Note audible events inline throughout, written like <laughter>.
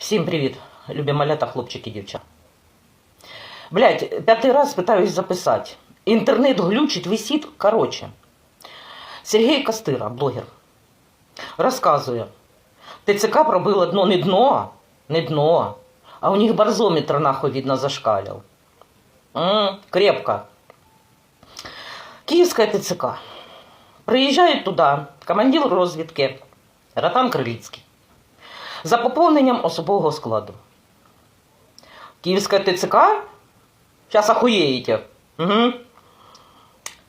Всім привіт, любі малята, хлопчики, дівчата. Блять, п'ятий раз питаюсь записати. Інтернет глючить, висить. Короче. Сергій Костира, блогер, розказує. ТЦК пробило дно не дно, не дно, а у них барзометр нахуй видно зашкалил. Крепко. Киевская ТЦК. Приїжджають туди командир розвідки Ратан Криліцький за поповненням особового складу. Київська ТЦК? Зараз охуєєте. Угу.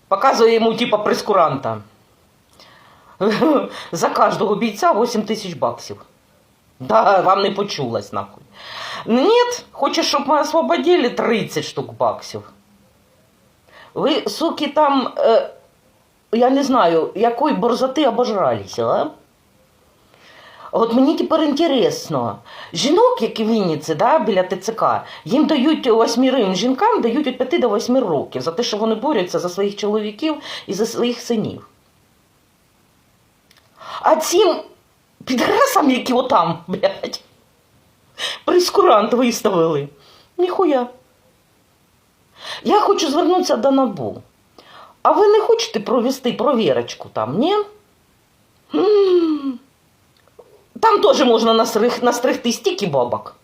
Показує йому типа прескуранта. <laughs> За кожного бійця 8 тисяч баксів. Да, вам не почулось нахуй. Нет, хочеш, щоб ми освободили 30 штук баксів. Ви, суки, там, е, я не знаю, якої борзоти обожралися, а? От мені тепер інтересно. Жінок, які в Вінниці, да, біля ТЦК, їм дають восьмірим жінкам дають від 5 до 8 років за те, що вони борються за своїх чоловіків і за своїх синів. А цим підрасам, які отам, блядь, прескурант виставили. Ніхуя. Я хочу звернутися до НАБУ. А ви не хочете провести провірочку там, ні? Там теж можна настриг, настригти стільки бабок.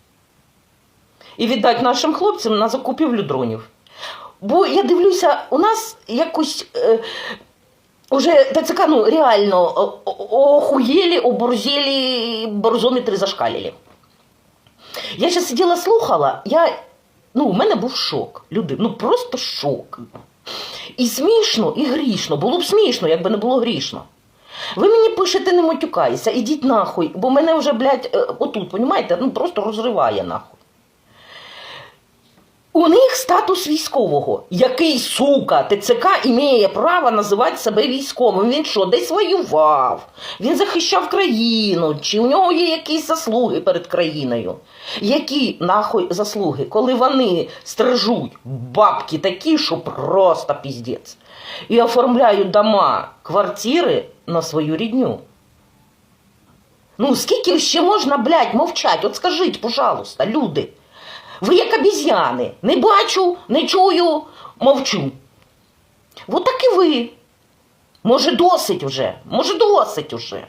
І віддати нашим хлопцям на закупівлю дронів. Бо я дивлюся, у нас якось е, уже ТЦК ну, реально охуєлі, оборзєлі, борзометри зашкалили. Я ще сиділа, слухала, я, ну, у мене був шок. Люди, ну просто шок. І смішно, і грішно. Було б смішно, якби не було грішно. Ви мені пишете, не матюкайся, ідіть нахуй, бо мене вже, блядь, е, отут, понімаєте, ну просто розриває нахуй. У них статус військового, який, сука, ТЦК імеє право називати себе військовим. Він що, десь воював, він захищав країну, чи у нього є якісь заслуги перед країною. Які нахуй заслуги, коли вони стрижуть бабки такі, що просто піздець, і оформляють дома, квартири на свою рідню. Ну, скільки ще можна, блядь, мовчать? От скажіть, пожалуйста, люди. Ви як обіз'яни. Не бачу, не чую, мовчу. От так і ви. Може, досить уже, може, досить уже.